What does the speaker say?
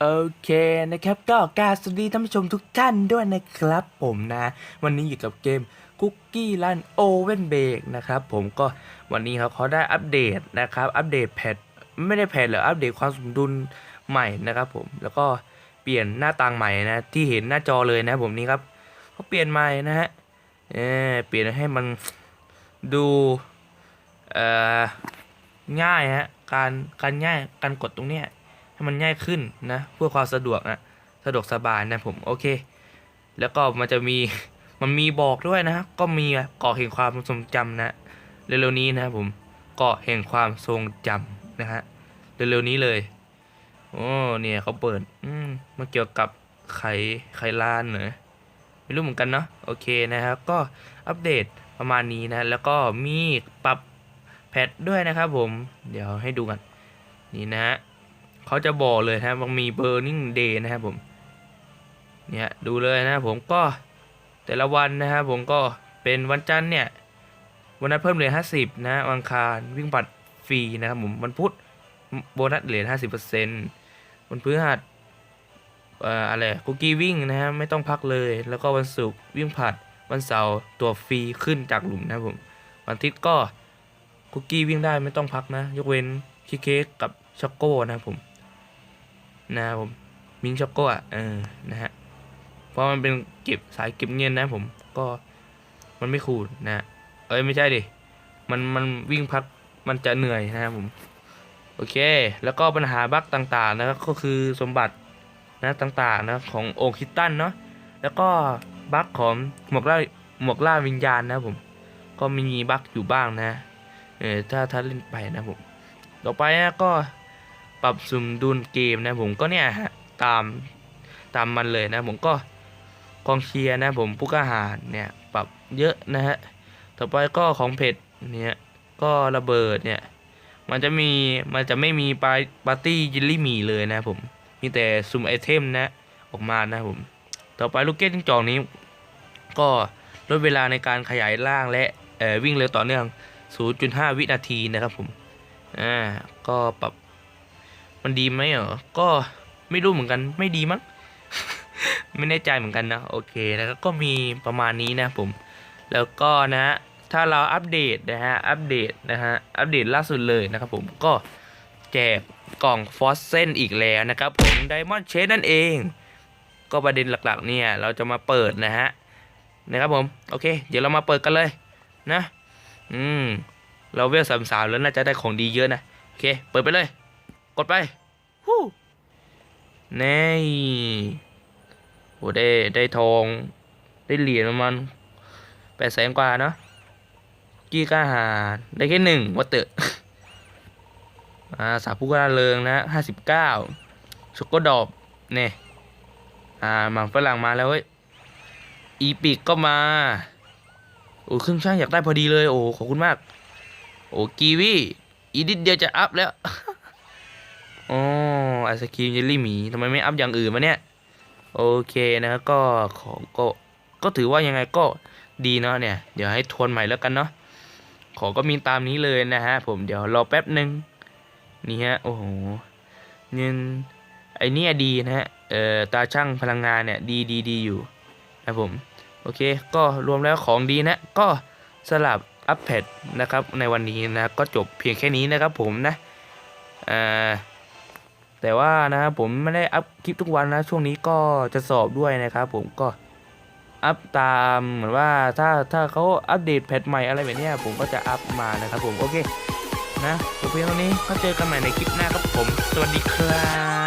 โอเคนะครับก็กาสวัสดีท่านผู้ชมทุกท่านด้วยนะครับผมนะ วันนี้อยู่กับเกมคุกกี้รันโอเว่นเบกนะครับผมก็วันนี้ครับเขาได้อัปเดตนะครับอัปเดตแพทไม่ได้แพทหรอกอัปเดตความสมดุลใหม่นะครับผมแล้วก็เปลี่ยนหน้าต่างใหม่นะที่เห็นหน้าจอเลยนะผมนี่ครับเขาเปลี่ยนใหม่นะฮะเออเปลี่ยนให้มันดูเอ่อง่ายฮะการการง่ายการกดตรงเนี้ย ให้มันง่ายขึ้นนะเพื่อความสะดวกนะสะดวกสบายนะผมโอเค แล้วก็มันจะมีมันมีบอกด้วยนะก็มีเกาะแห่งความทรงจำนะเร็วๆนี้นะผมเกาะแห่งความทรงจำนะฮะเร็วๆนี้เลยโอ้เนี่ยเขาเปิดอืมมันเกี่ยวกับไขไขลานเหรอไม่รู้เหมือนกันเนาะโอเคนะครับก็อัปเดตประมาณนี้นะแล้วก็มีปรับแพทด้วยนะครับผม เดี๋ยวให้ดูกัน นี่นะฮะ เขาจะบอกเลยนะครับมันมี burning day นะครับผมเนี่ยดูเลยนะครับผมก็แต่ละวันนะครับผมก็เป็นวันจันทร์เนี่ยวันนั้นเพิ่มเหรียญห้าสิบนะวันคารวิ่งบัตรฟรีนะครับผมวันพุธโบนัสเหรียญห้าสิบเปอร์เซ็นต์วันพฤหัสอ่ออะไรคุกกี้วิ่งนะฮะไม่ต้องพักเลย แล้วก็วันศุกร์วิ่งผัดวันเสาร์ตัวฟรีขึ้นจากหลุมนะครับผมวันอาทิตย์ก็คุกกี้วิ่งได้ไม่ต้องพักนะ ยกเว้นชีเค้กกับช็อกโก้นะครับผม นะครับผมมิงช็อกโก้อะเออนะฮะเพราะมันเป็นเก็บสายเก็บเงินนะผมก็มันไม่คูลนะเอ้ยไม่ใช่ดิมันมันวิ่งพักมันจะเหนื่อยนะครับผมโอเค แล้วก็ปัญหาบั๊กต่างๆนะครับก็คือสมบัตินะต่างๆนะของโอคิตันเนาะแล้วก็บั๊กของหมวกล่าหมวกล่าวิญญาณนะผม ก็มีบั๊กอยู่บ้างนะเออถ้าถ้าเล่นไปนะผม ต่อไปนะก็ ปรับสมดุลเกมนะผมก็เนี่ยฮะตามตามมันเลยนะผมก็กองเชียร์นะผมผู้กล้าหาญเนี่ยปรับเยอะนะฮะต่อไปก็ของเผ็ดเนี่ยก็ระเบิดเนี่ยมันจะมีมันจะไม่มีปาปาร์ตี้ยิลลี่หมีเลยนะผมมีแต่ซุมไอเทมนะออกมานะผมต่อไปลูกเก็ตจิ้งจอกนี้ ก็ลดเวลาในการขยายร่างและวิ่งเร็วต่อเนื่อง 0.5 วินาทีนะครับผมอ่าก็ปรับ มันดีไหมเหรอ ก็ไม่รู้เหมือนกัน ไม่ดีมั้ง ไม่แน่ใจเหมือนกันนะ โอเคนะครับก็มีประมาณนี้นะผม แล้วก็นะฮะ ถ้าเราอัปเดตนะฮะ อัปเดตนะฮะ อัปเดตล่าสุดเลยนะครับผม ก็แจกกล่องฟอสเซนอีกแล้วนะครับผม ไดมอนด์เชนนั่นเอง ก็ประเด็นหลักๆ เนี่ย เราจะมาเปิดนะฮะ นะครับผม โอเค เดี๋ยวเรามาเปิดกันเลยนะ อืม เราเวลสามสามแล้วน่าจะได้ของดีเยอะนะ โอเค เปิดไปเลย กดไปฮู้นี่โหได้ได้ทอง ได้เหรียญประมาณแปดแสนกว่าเนาะกี้กล้าหาญได้แค่หนึ่งวัตเตอร์อ่าสาผู้กล้าเริงนะห้าสิบเก้าช็อกโกดอบเนี่ยอ่าหมังฝรั่งมาแล้วเว้ยอีปิกก็มาโอ้เครื่องช่างอยากได้พอดีเลย โอ้ขอบคุณมาก โอ้กีวีอีดิดเดียวจะอัพแล้ว อ๋อไอศครีมเยลลี่หมีทำไมไม่อัพอย่างอื่นมาเนี่ยโอเคนะครับก็ของก็ก็ถือว่ายังไงก็ดีเนาะเนี่ย เดี๋ยวให้ทวนใหม่แล้วกันเนาะของก็มีตามนี้เลยนะฮะ ผมเดี๋ยวรอแป๊บหนึ่งนี่ฮะโอ้โหเงินไอเนี่ยดีนะฮะเอ่อตาช่างพลังงานเนี่ยดีดีดีอยู่นะผมโอเค ก็รวมแล้วของดีนะก็สลับอัปเดตนะครับในวันนี้นะก็จบเพียงแค่นี้นะครับผมนะอ่า แต่ว่านะครับผมไม่ได้อัพคลิปทุกวันนะ ช่วงนี้ก็จะสอบด้วยนะครับผมก็อัพตามเหมือนว่าถ้าถ้าเขาอัปเดตแพทใหม่อะไรแบบนี้ผมก็จะอัพมานะครับผมโอเคนะจบเพียงเท่านี้ก็เจอกันใหม่ในคลิปหน้าครับผม สวัสดีครับ